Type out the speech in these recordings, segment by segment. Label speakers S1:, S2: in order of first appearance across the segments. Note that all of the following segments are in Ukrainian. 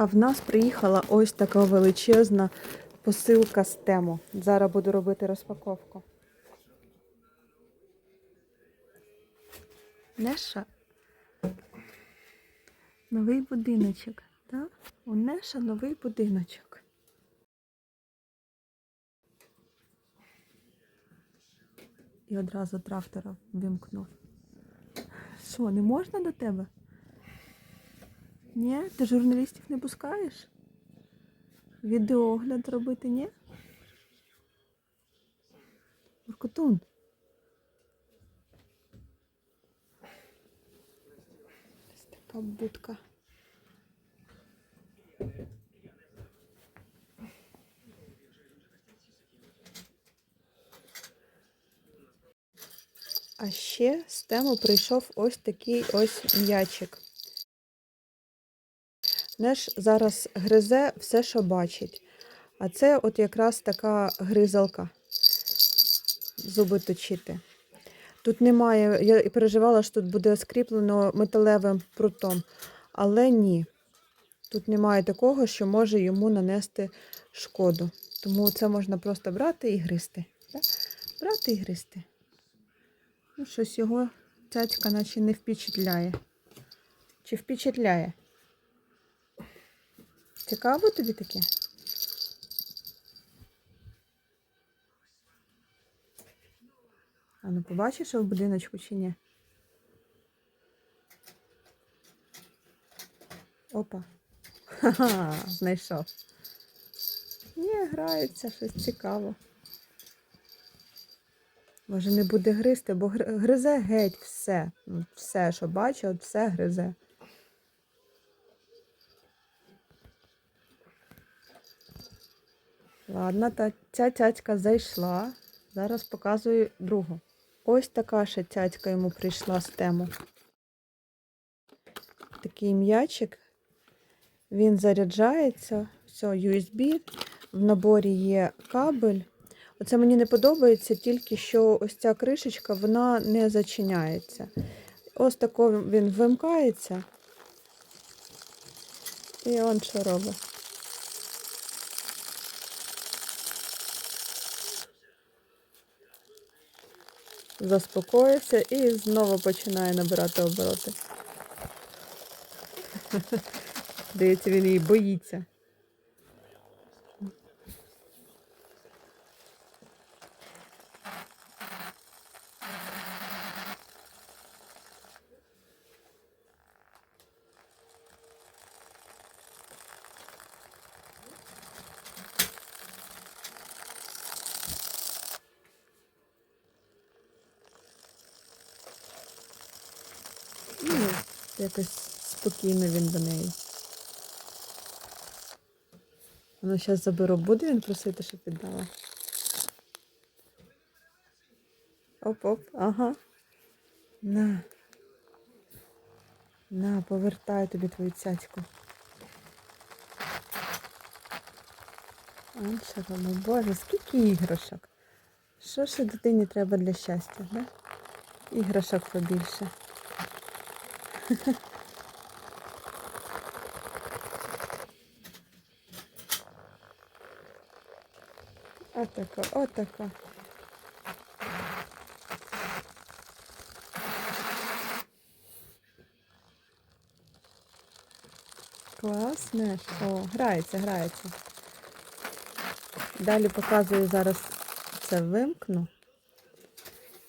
S1: А в нас приїхала ось така величезна посилка з тему. Зараз буду робити розпаковку. Неша. Новий будиночок. Так? У Неша новий будиночок. І одразу трактора вимкнув. Що, не можна до тебе? Ні? Ти журналістів не пускаєш? Відеогляд робити, ні? Воркотун. Ось така будка. А ще з тему прийшов ось такий ось м'ячик. Неш зараз гризе все, що бачить. А це от якраз така гризалка. Зуби точити. Тут немає, я переживала, що тут буде скріплено металевим прутом. Але ні. Тут немає такого, що може йому нанести шкоду. Тому це можна просто брати і гризти. Так? Брати і гризти. Ну, щось його цяцька наче не впечатляє. Чи впечатляє? Цікаво тобі таке? А ну побачиш в будиночку чи ні? Опа. Ха-ха, знайшов. Ні, грається, щось цікаво. Може не буде гризти, бо гризе геть все. Все, що бачить, от все гризе. Ладно, та ця цяцька зайшла. Зараз показую другу. Ось така ще цяцька йому прийшла з тему. Такий м'ячик. Він заряджається. Все, USB. В наборі є кабель. Оце мені не подобається, тільки що ось ця кришечка вона не зачиняється. Ось тако він вимкається. І он що робить. Заспокоївся і знову починає набирати обороти. Здається, він її боїться. Ну, якось спокійно він до неї. Воно зараз заберу. Буде він просити, щоб віддала? Оп-оп, ага. На. На, повертаю тобі твою цяцьку. Аншарому, боже, скільки іграшок. Що ще дитині треба для щастя, да? Іграшок побільше. Отако, отако. Класне. О, грається, грається. Далі показую зараз це вимкну.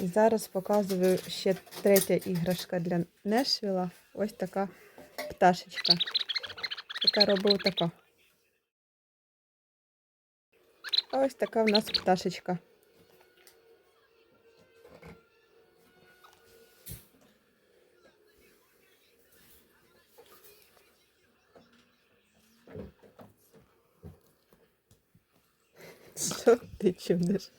S1: І зараз показую ще третя іграшка для Нешвіла. Ось така пташечка. Яка робить така. Ось така в нас пташечка. Що ти чудиш?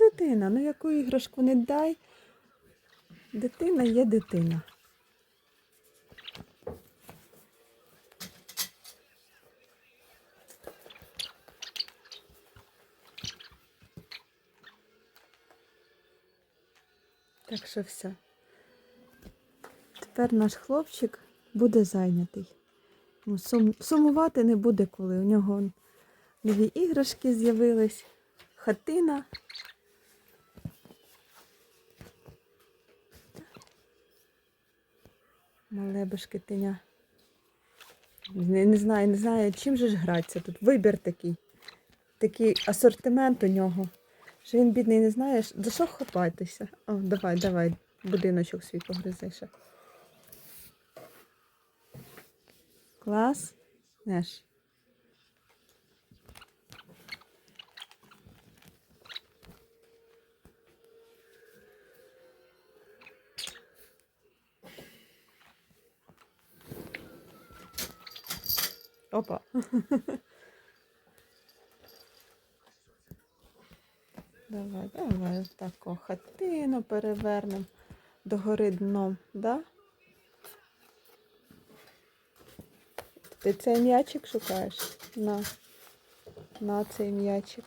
S1: Дитина, ну яку іграшку не дай. Дитина є дитина. Так що все. Тепер наш хлопчик буде зайнятий. Ну, сум... Сумувати не буде коли. У нього нові іграшки з'явились, хатина. Мале башкетиня. Не, не знаю, не знаю, чим же ж гратися тут. Вибір такий. Такий асортимент у нього. Що він бідний не знає, за що хапатися. О, давай, давай, будиночок свій погризи ще. Клас. Неш. Опа. Давай, давай, тако хатину перевернемо догори дном, да? Ти цей м'ячик шукаєш? На. На цей м'ячик.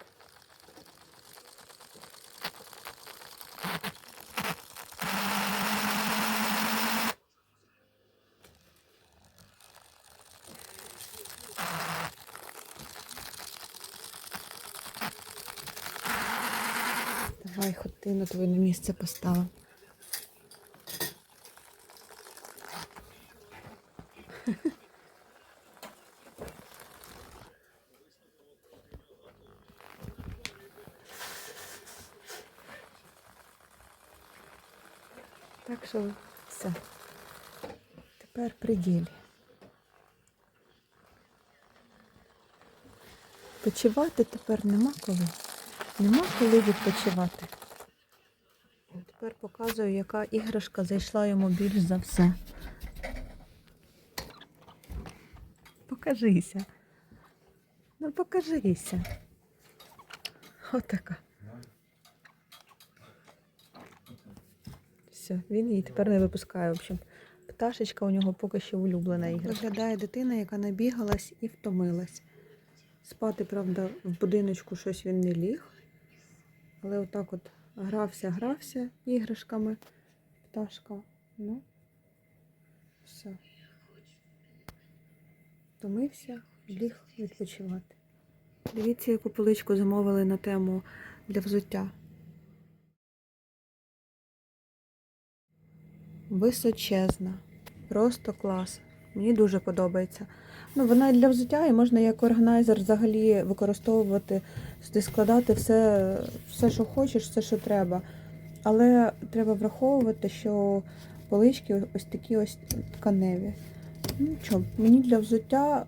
S1: Давай хатину твою на місце поставимо. Так що все. Тепер при ділі. Почивати тепер нема коли. Нема коли відпочивати. Тепер показую, яка іграшка зайшла йому більш за все. Покажися. Ну покажися. Отака. Все, він її тепер не випускає. В общем, пташечка у нього поки що улюблена іграшка. Виглядає дитина, яка набігалась і втомилась. Спати, правда, в будиночку щось він не ліг. Але отак от грався, грався іграшками. Пташка. Ну, все. Втомився, ліг відпочивати. Дивіться, яку поличку замовили на тему для взуття. Височезна. Просто клас. Мені дуже подобається. Ну, вона для взуття, і можна як органайзер взагалі використовувати, складати все, все, що хочеш, все, що треба. Але треба враховувати, що полички ось такі ось тканеві. Ну що, мені для взуття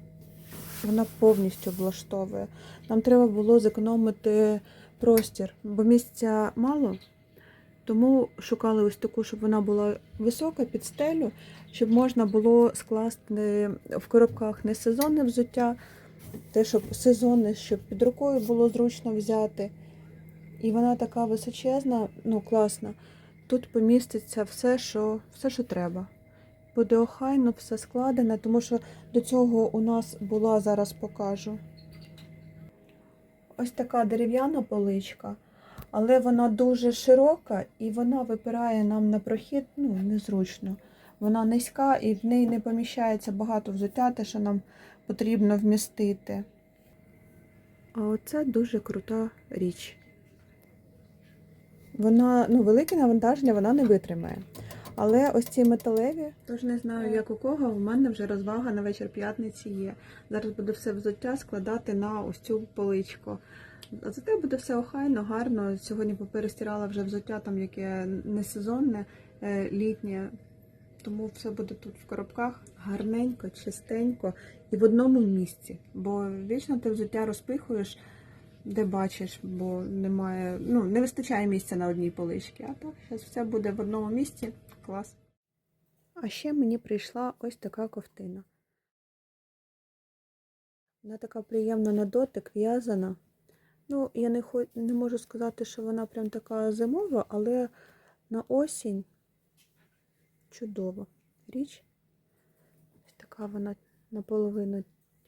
S1: вона повністю влаштовує. Нам треба було зекономити простір, бо місця мало. Тому шукали ось таку, щоб вона була висока під стелю, щоб можна було скласти в коробках не сезонне взуття, те, щоб сезонне, щоб під рукою було зручно взяти. І вона така височезна, ну класна. Тут поміститься все, що, все, що треба. Буде охайно, все складене, тому що до цього у нас була, зараз покажу. Ось така дерев'яна поличка але вона дуже широка і вона випирає нам на прохід ну, незручно. Вона низька і в неї не поміщається багато взуття, те, що нам потрібно вмістити. А оце дуже крута річ. Вона, ну, велике навантаження вона не витримає. Але ось ці металеві, тож не знаю, як у кого, у мене вже розвага на вечір п'ятниці є. Зараз буду все взуття складати на ось цю поличку. Зате буде все охайно, гарно. Сьогодні поперестирала вже взуття, там яке не сезонне, е, літнє. Тому все буде тут в коробках гарненько, чистенько і в одному місці. Бо вічно ти взуття розпихуєш, де бачиш, бо немає, ну, не вистачає місця на одній поличці. А так, зараз все буде в одному місці. Клас. А ще мені прийшла ось така ковтина. Вона така приємна на дотик, в'язана. Ну, я не, хо... не можу сказати, що вона прям така зимова, але на осінь чудова річ. Ось така вона наполовину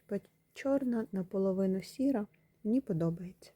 S1: типу, чорна, наполовину сіра. Мені подобається.